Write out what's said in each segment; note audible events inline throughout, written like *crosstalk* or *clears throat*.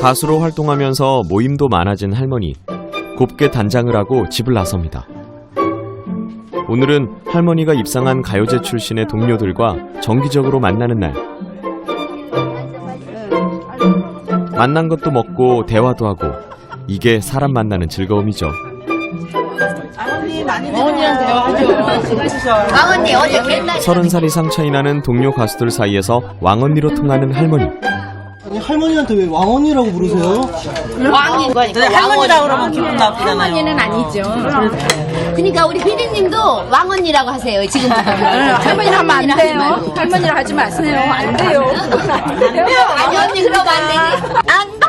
가수로 활동하면서 모임도 많아진 할머니. 곱게 단장을 하고 집을 나섭니다. 오늘은 할머니가 입상한 가요제 출신의 동료들과 정기적으로 만나는 날. 만난 것도 먹고 대화도 하고 이게 사람 만나는 즐거움이죠. 왕언니 어제 옛날 서른 살 이상 차이 나는 동료 가수들 사이에서 왕언니로 통하는 할머니. 아니 할머니한테 왜 왕언니라고 부르세요? 왕인 거니까 할머니라 그러면 기분 나쁘잖아요. 할머니는 아니죠. 그러니까 우리 피디님도 왕언니라고 하세요 지금. 할머니라 하면 안 돼요. 할머니라 하지 마세요. 안 돼요. 아니 언니 그러면 안 되지. 안 돼.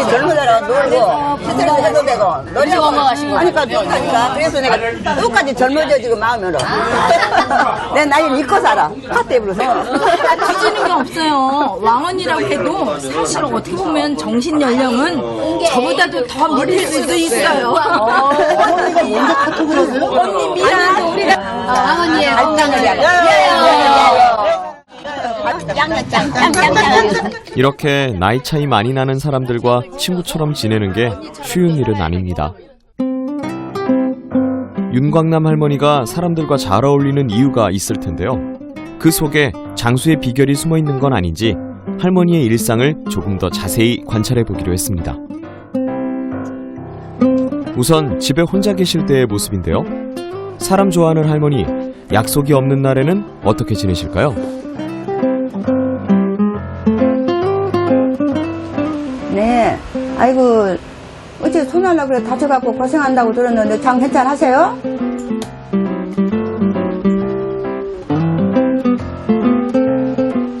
이 젊은 사람 놀고 스트레스 해도 되고. 음식 건강하시고. 하니까 좋다니까 그래서 내가 끝까지 젊어져 지금 마음으로. *laughs* 내 나이를 잊고 살아. 카트 입으로서. 뒤지는 게 없어요. 왕언니라고 해도 사실 어떻게 보면 정신 연령은 저보다도 더 어릴 수도 있어요. 어머니가 먼저 카톡을 하세요? 언니 미안. 우리가 왕언니의 건강을 위하여. 이렇게 나이 차이 많이 나는 사람들과 친구처럼 지내는 게 쉬운 일은 아닙니다. 윤광남 할머니가 사람들과 잘 어울리는 이유가 있을 텐데요. 그 속에 장수의 비결이 숨어 있는 건 아닌지 할머니의 일상을 조금 더 자세히 관찰해 보기로 했습니다. 우선 집에 혼자 계실 때의 모습인데요. 사람 좋아하는 할머니, 약속이 없는 날에는 어떻게 지내실까요? 아이고 어째 손하려고 그래 다쳐갖고 고생한다고 들었는데 장 괜찮으세요?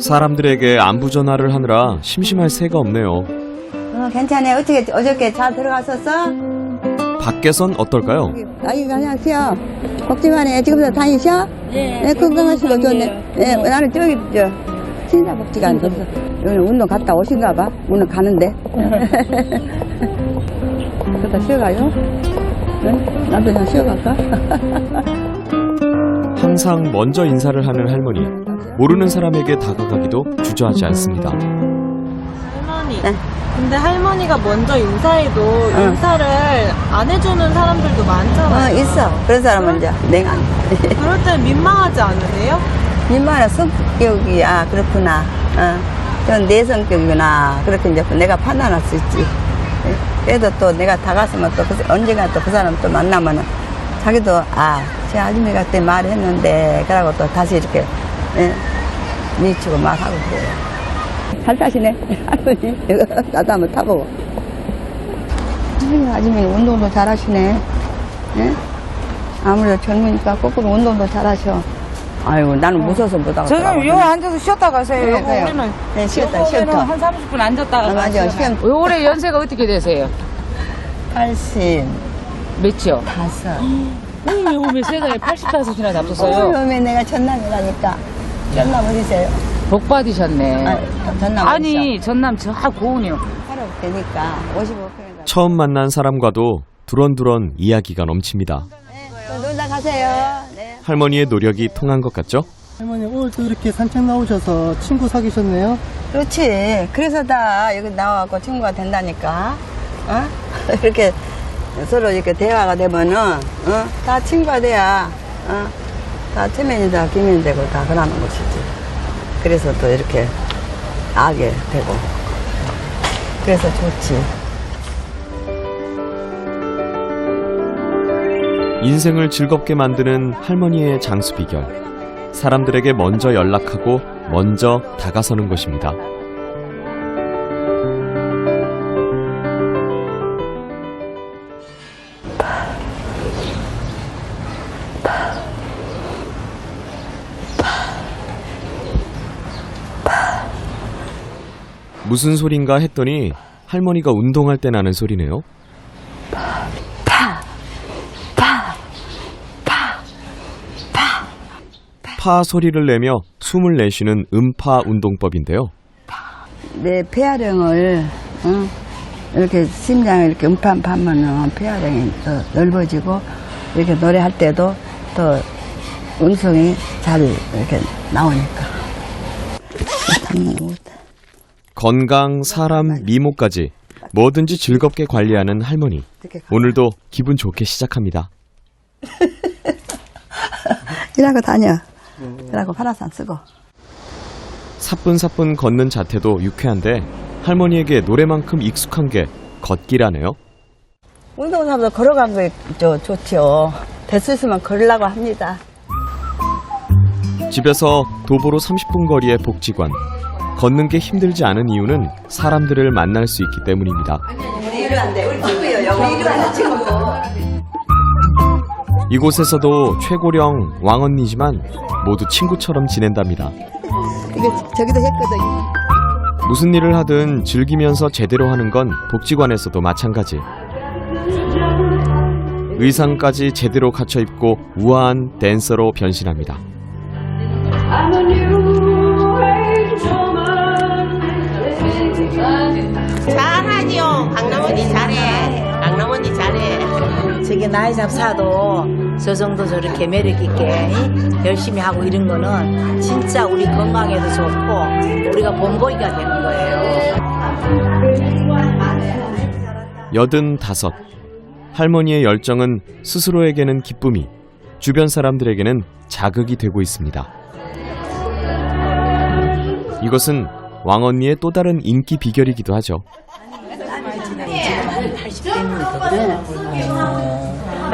사람들에게 안부 전화를 하느라 심심할 새가 없네요. 어 괜찮아요 어떻게 어저께 잘 들어갔었어? 밖에선 어떨까요? 아이고 안녕하세요 복지관에 지금부터 다니셔? 네 건강하시고 좋네 네 나는 저기 저 신사복지관 거기서 오늘 운동 갔다 오신가 봐 오늘 가는데 *laughs* 그러다 쉬어가요? 응? 나도 그냥 쉬어갈까? *laughs* 항상 먼저 인사를 하는 할머니. 모르는 사람에게 다가가기도 주저하지 않습니다. 할머니. 네. 근데 할머니가 먼저 인사해도 응. 인사를 안 해주는 사람들도 어 많잖아요. 있어 그런 사람은 이제 내가 그럴 때 민망하지 않으세요? 민만한 성격이 아 그렇구나. 어, 전내 성격이구나. 그렇게 이제 내가 판단할 수 있지. 예. 그래도 또 내가 다가서면 또 그, 언젠가 또 그 사람 또 만나면은 자기도 아 제 아줌마가 그때 말했는데 그러고 또 다시 이렇게 예, 미치고 말하고 그래요. 잘 타시네. 할머니 *laughs* 나도 한번 타보고. 아줌마는 운동도 잘하시네. 예? 아무래도 젊으니까 거꾸로 운동도 잘하셔 아이고 나는 무서워서 못 하고 저는 요 앉아서 쉬었다 가세요. 네, 요거 그래요. 우리는 네, 쉬었다, 요거 우리는 쉬었다. 한 30분 앉았다가 아, 맞아 가세요. 시험 요 올해 연세가 어떻게 되세요? 80 몇이요? 다섯 음, 요몇 세가에 85이나 어, 잡혔어요. 요즘에 내가 전남이라니까 전남 어디세요? 복 받으셨네. 아, 전남 아니 전남 저 고운이요. 하루 되니까 55평에다 처음 만난 사람과도 두런두런 이야기가 넘칩니다. 또 놀다 가세요 네. 할머니의 노력이 통한 것 같죠? 할머니 오늘 또 이렇게 산책 나오셔서 친구 사귀셨네요? 그렇지 그래서 다 여기 나와갖고 친구가 된다니까 어? *laughs* 이렇게 서로 이렇게 대화가 되면은 어? 다 친구가 돼야 어? 다 체면이다 기면 되고 다 그러는 것이지 그래서 또 이렇게 알게 되고 그래서 좋지 인생을 즐겁게 만드는 할머니의 장수 비결. 사람들에게 먼저 연락하고 먼저 다가서는 것입니다. 무슨 소린가 했더니 할머니가 운동할 때 나는 소리네요. 파 소리를 내며 숨을 내쉬는 음파 운동법인데요. 내 폐활량을 어? 이렇게 심장이 이렇게 음판파면은 폐활량이 더 넓어지고 이렇게 노래할 때도 또 음성이 잘 이렇게 나오니까. 건강, 사람, 미모까지 뭐든지 즐겁게 관리하는 할머니. 오늘도 기분 좋게 시작합니다. *laughs* 일하고 다녀. 그러고 파라산 쓰고. 사뿐사뿐 걷는 자태도 유쾌한데 할머니에게 노래만큼 익숙한 게 걷기라네요. 운동사도 걸어간 거 저, 좋죠. 될수 있으면 걸으려고 합니다. 집에서 도보로 30분 거리의 복지관. 걷는 게 힘들지 않은 이유는 사람들을 만날 수 있기 때문입니다. 우리 안 돼. 우리 친구요. 여기 이리 와서 친구. 이곳에서도 최고령 왕언니지만 모두 친구처럼 지낸답니다. 이게 저기도 했거든. 무슨 일을 하든 즐기면서 제대로 하는 건 복지관에서도 마찬가지. 의상까지 제대로 갖춰 입고 우아한 댄서로 변신합니다. 잘하지요. 강남 언니 잘해. 강남 언니 잘해. 저게 나이 잡사도 저 정도 저렇게 매력 있게 열심히 하고 이런 거는 진짜 우리 건강에도 좋고 우리가 본보기가 되는 거예요. 여든 다섯. 할머니의 열정은 스스로에게는 기쁨이, 주변 사람들에게는 자극이 되고 있습니다. 이것은 왕언니의 또 다른 인기 비결이기도 하죠.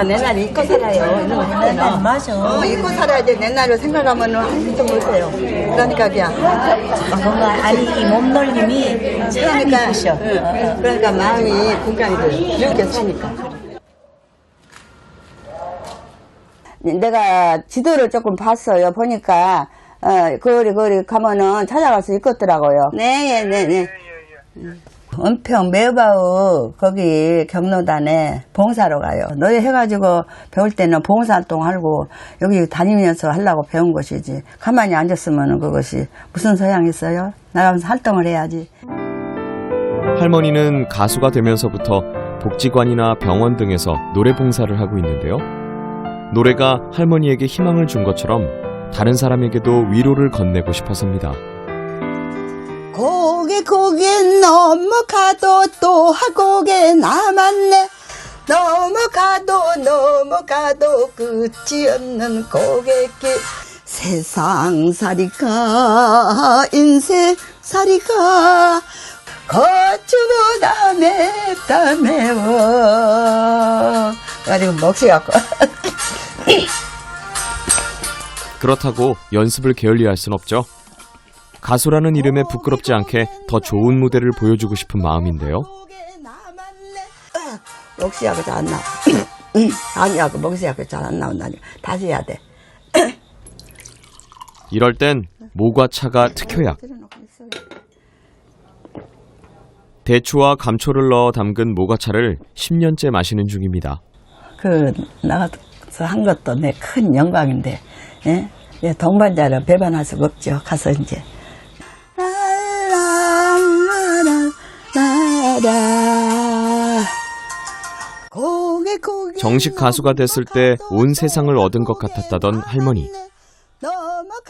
내 날 잊고 살아요. 이런 거. 맞아. 어, 잊고 살아야지. 내 날을 생각하면 한숨 못해요. 그러니까 그냥. 뭔가 아니 이 몸놀림이 참 그러니까, 이쁘셔. 응. 그러니까 마음이 건강이 돼요. 이렇게 치니까. 내가 지도를 조금 봤어요. 보니까, 어, 거리, 거리 가면은 찾아가서 읽었더라고요. 네, 네, 네. 은평 매바우 거기 경로단에 봉사로 가요. 노래 해가지고 배울 때는 봉사활동 하고 여기 다니면서 하려고 배운 것이지. 가만히 앉았으면 그것이 무슨 소양이 있어요? 나가면서 활동을 해야지. 할머니는 가수가 되면서부터 복지관이나 병원 등에서 노래 봉사를 하고 있는데요. 노래가 할머니에게 희망을 준 것처럼 다른 사람에게도 위로를 건네고 싶어서입니다. 고개 고개 넘어가도 또 하고개 남았네. 넘어가도 넘어가도 끝이 없는 고갯길. 세상살이가 인생살이가 거추보다 맵다 매워. 가지고 먹시 갖고 그렇다고 연습을 게을리할 순 없죠. 가수라는 이름에 부끄럽지 않게 더 좋은 무대를 보여주고 싶은 마음인데요. 먹시하고 잘안 나와. 아니하고 먹시하고 잘안 나온다니. 다시 해야 돼. *clears throat* 이럴 땐 모과 차가 특효약. 대추와 감초를 넣어 담근 모과차를 10년째 마시는 중입니다. 그, 나가서 한 것도 내 큰 영광인데, 예? 예, 동반자를 배반할 수가 없죠. 가서 이제. 고개 정식 가수가 됐을 때 온 세상을 얻은 것 같았다던 할머니.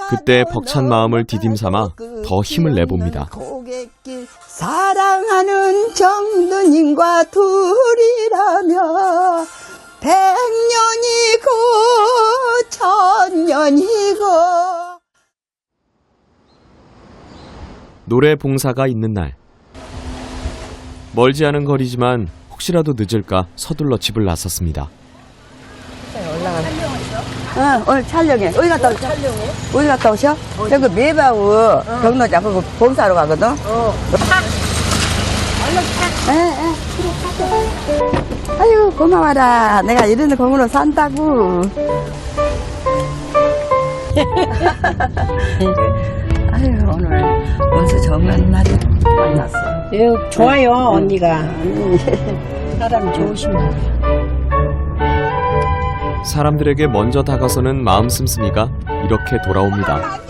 그때 벅찬 마음을 디딤삼아 더 힘을 내봅니다. 사랑하는 정드님과 둘이라며 백년이고 천년이고 노래 봉사가 있는 날. 멀지 않은 거리지만 혹시라도 늦을까 서둘러 집을 나섰습니다. 어, 오늘 촬영해. 어디 갔다 오셔? 촬영해? 어디 갔다 오셔? 여기 매바우 경로자 그거 봉사로 가거든. 어. 얼른 타. 에, 에. 아유 고마워라. 내가 이런 공으로 산다고. *laughs* 아유 오늘 원수 정한 날이 만났어. 좋아요 언니가. 사람 좋으시면. 사람들에게 먼저 다가서는 마음 씀씀이가 이렇게 돌아옵니다.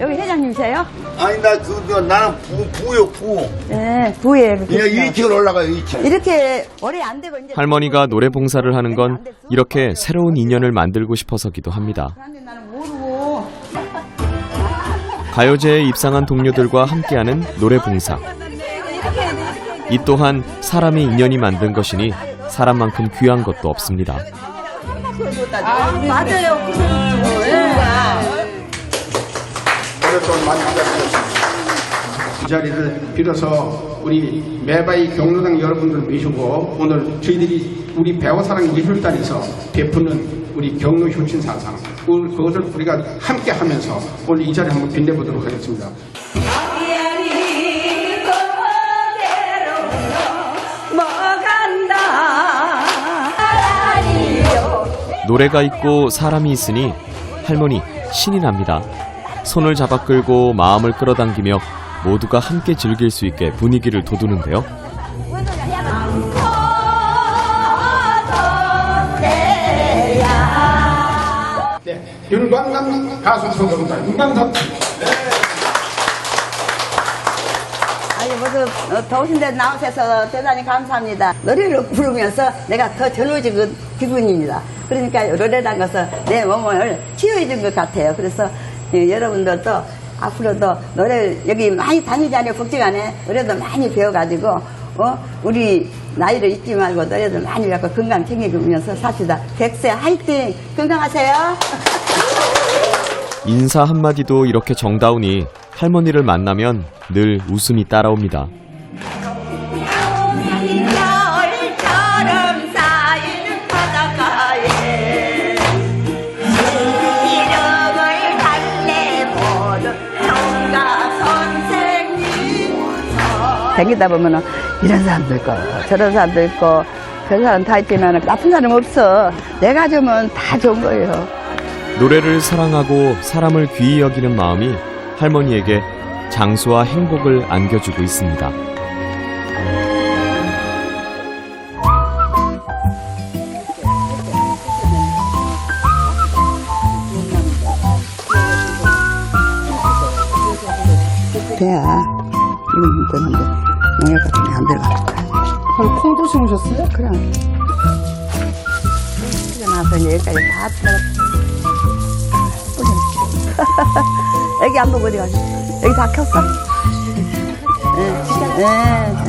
여기 회장님이세요? 아니 나 그거 나는 부 부요 부. 네, 부에 그냥 2층 올라가요 2층. 이렇게 오래 안 되고 이제 할머니가 노래 봉사를 하는 건 이렇게 새로운 인연을 만들고 싶어서기도 합니다. 나는 모르고 가요제에 입상한 동료들과 함께하는 노래 봉사. 이 또한 사람이 인연이 만든 것이니 사람만큼 귀한 것도 없습니다. 맞아요. 오랫동안 많이 기다리셨습니다. 이 자리를 빌어서 우리 매바이 경로당 여러분들 모시고 오늘 저희들이 우리 배워사랑 예술단에서 베푸는 우리 경로 효신 사상 그것을 우리가 함께 하면서 오늘 이 자리 한번 빛내보도록 하겠습니다. 노래가 있고 사람이 있으니 할머니 신이 납니다. 손을 잡아 끌고 마음을 끌어당기며 모두가 함께 즐길 수 있게 분위기를 돋우는데요. 네, 윤광남 가수 소개합니다. 윤광남. 아니 무슨 어, 더우신 데 나오셔서 대단히 감사합니다. 노래를 부르면서 내가 더 젊어진 그 기분입니다. 그러니까 노래란 것은 내 몸을 치유해 준 것 같아요. 그래서 예, 여러분들도 앞으로도 노래를 여기 많이 다니잖아요. 복지관에 노래도 많이 배워가지고 어 우리 나이를 잊지 말고 노래도 많이 배고 건강 챙기면서 삽시다. 백세 화이팅! 건강하세요. *laughs* 인사 한마디도 이렇게 정다우니 할머니를 만나면 늘 웃음이 따라옵니다. 다니다 보면은 이런 사람도 있고 저런 사람도 있고 그 사람 다 있지만 나쁜 사람 없어. 내가 주면 다 좋은 거예요. 노래를 사랑하고 사람을 귀히 여기는 마음이 할머니에게 장수와 행복을 안겨주고 있습니다. 배야 이거 되는 같은 게안 들어가 헐, 콩도 심으셨어요? 그럼 나서 이제 여기까지 다 들어가 애기 안 보고 어디 가지? 여기 다 켰어? 네, 네.